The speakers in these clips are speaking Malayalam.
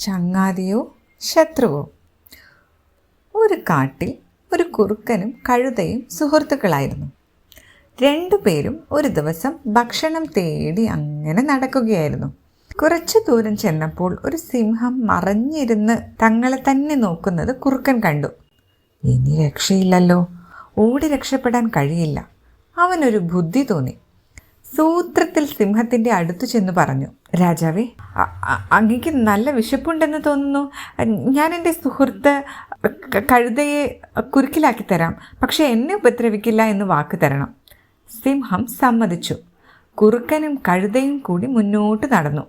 ചങ്ങാതിയോ ശത്രുവോ? ഒരു കാട്ടിൽ ഒരു കുറുക്കനും കഴുതയും സുഹൃത്തുക്കളായിരുന്നു. രണ്ടുപേരും ഒരു ദിവസം ഭക്ഷണം തേടി അങ്ങനെ നടക്കുകയായിരുന്നു. കുറച്ചു ദൂരം ചെന്നപ്പോൾ ഒരു സിംഹം മറഞ്ഞിരുന്ന് തങ്ങളെ തന്നെ നോക്കുന്നത് കുറുക്കൻ കണ്ടു. ഇനി രക്ഷയില്ലല്ലോ. ഓടി രക്ഷപ്പെടാൻ കഴിയില്ല. അവനൊരു ബുദ്ധി തോന്നി. സൂത്രത്തിൽ സിംഹത്തിന്റെ അടുത്തു ചെന്ന് പറഞ്ഞു രാജാവേ അ- അ- നല്ല വിശപ്പുണ്ടെന്ന് തോന്നുന്നു. ഞാൻ എന്റെ സുഹൃത്ത് കഴുതയെ കുരുക്കിലാക്കി തരാം. പക്ഷേ എന്നെ ഉപദ്രവിക്കില്ല എന്ന് വാക്ക് തരണം. സിംഹം സമ്മതിച്ചു. കുറുക്കനും കഴുതയും കൂടി മുന്നോട്ട് നടന്നു.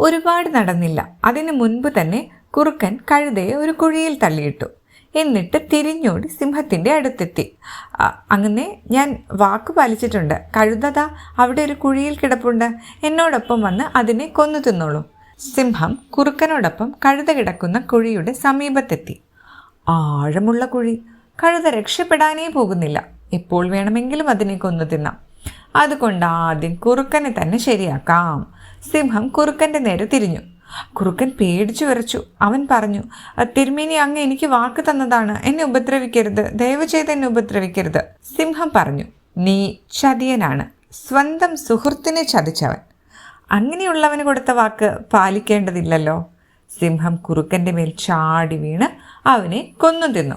ഒരുപാട് നടന്നില്ല. അതിനു മുൻപ് തന്നെ കുറുക്കൻ കഴുതയെ ഒരു കുഴിയിൽ തള്ളിയിട്ടു. എന്നിട്ട് തിരിഞ്ഞോടി സിംഹത്തിന്റെ അടുത്തെത്തി. അങ്ങനെ ഞാൻ വാക്ക് പാലിച്ചിട്ടുണ്ട്. കഴുതത അവിടെ ഒരു കുഴിയിൽ കിടപ്പുണ്ട്. എന്നോടൊപ്പം വന്ന് അതിനെ കൊന്നു തിന്നോളൂ. സിംഹം കുറുക്കനോടൊപ്പം കഴുത കിടക്കുന്ന കുഴിയുടെ സമീപത്തെത്തി. ആഴമുള്ള കുഴി. കഴുത രക്ഷപ്പെടാനേ പോകുന്നില്ല. എപ്പോൾ വേണമെങ്കിലും അതിനെ കൊന്നു തിന്നാം. അതുകൊണ്ട് ആദ്യം കുറുക്കനെ തന്നെ ശരിയാക്കാം. സിംഹം കുറുക്കന്റെ നേരെ തിരിഞ്ഞു. കുറുക്കൻ പേടിച്ചു വരച്ചു അവൻ പറഞ്ഞു തിരുമേനി അങ്ങ് എനിക്ക് വാക്ക് തന്നതാണ്. എന്നെ ഉപദ്രവിക്കരുത്. ദയവ് ചെയ്ത് എന്നെ ഉപദ്രവിക്കരുത്. സിംഹം പറഞ്ഞു നീ ചതിയനാണ്. സ്വന്തം സുഹൃത്തിനെ ചതിച്ചവൻ. അങ്ങനെയുള്ളവന് കൊടുത്ത വാക്ക് പാലിക്കേണ്ടതില്ലല്ലോ. സിംഹം കുറുക്കന്റെ മേൽ ചാടി വീണ് അവനെ കൊന്നു തിന്നു.